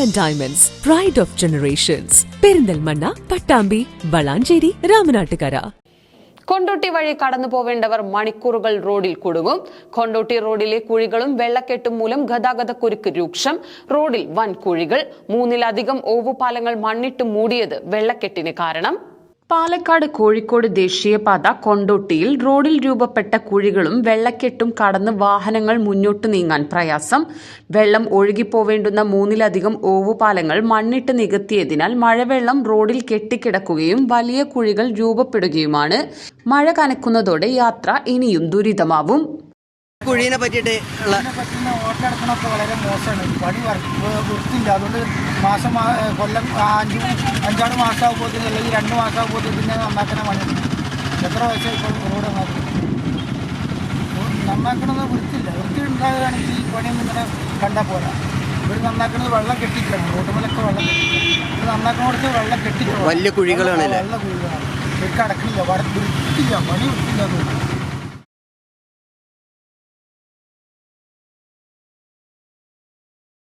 And diamonds pride of generations Perinthalmanna Pattambi Valanchery Ramanattukara Kondotty വഴി കടന്നു പോവേണ്ടവർ മണിക്കൂറുകൾ റോഡിൽ കുടുങ്ങും. കൊണ്ടോട്ടി റോഡിലെ കുഴികളും വെള്ളക്കെട്ടും മൂലം ഗതാഗത കുരുക്ക് രൂക്ഷം. റോഡിൽ വൻ കുഴികൾ മൂന്നിലധികം ഓവുപാലങ്ങൾ മണ്ണിട്ട് മൂടിയത് വെള്ളക്കെട്ടിന് കാരണം. പാലക്കാട് കോഴിക്കോട് ദേശീയപാത കൊണ്ടോട്ടിയിൽ റോഡിൽ രൂപപ്പെട്ട കുഴികളും വെള്ളക്കെട്ടും കടന്ന് വാഹനങ്ങൾ മുന്നോട്ട് നീങ്ങാൻ പ്രയാസം. വെള്ളം ഒഴുകിപ്പോവേണ്ടുന്ന മൂന്നിലധികം ഓവുപാലങ്ങൾ മണ്ണിട്ട് നികത്തിയതിനാൽ മഴവെള്ളം റോഡിൽ കെട്ടിക്കിടക്കുകയും വലിയ കുഴികൾ രൂപപ്പെടുകയുമാണ്. മഴ കനക്കുന്നതോടെ യാത്ര ഇനിയും ദുരിതമാവും. കുഴീനെ പറ്റിയിട്ട് ഉള്ള ഇതിനെ ഓട്ടടക്കണമൊക്കെ വളരെ മോശമാണ്. പണി വൃത്തിയില്ല. അതുകൊണ്ട് മാസം കൊല്ലം അഞ്ച് അഞ്ചാറ് മാസം അല്ലെങ്കിൽ രണ്ട് മാസം പിന്നെ നന്നാക്കണ പണി എത്ര വയസ്സായി ഇപ്പോൾ റോഡ് നന്നാക്കുന്നത് നന്നാക്കണമെന്ന് വൃത്തിയില്ല. വൃത്തി ഉണ്ടാകുകയാണെങ്കിൽ ഈ പണിയൊന്നും ഇങ്ങനെ കണ്ടാൽ പോരാ. ഇവിടെ നന്നാക്കുന്നത് വെള്ളം കെട്ടിക്കണം. റോട്ടുമലൊക്കെ വെള്ളം കെട്ടിക്കണം. ഇത് നന്നാക്കണോടത്ത് വെള്ളം കെട്ടിക്കണം. വലിയ കുഴികളാണല്ലേ? വെള്ളം കുഴികളാണ്. ശരിക്കും അടക്കണില്ല. വൃത്തിയില്ല. പണി വൃത്തിയില്ല.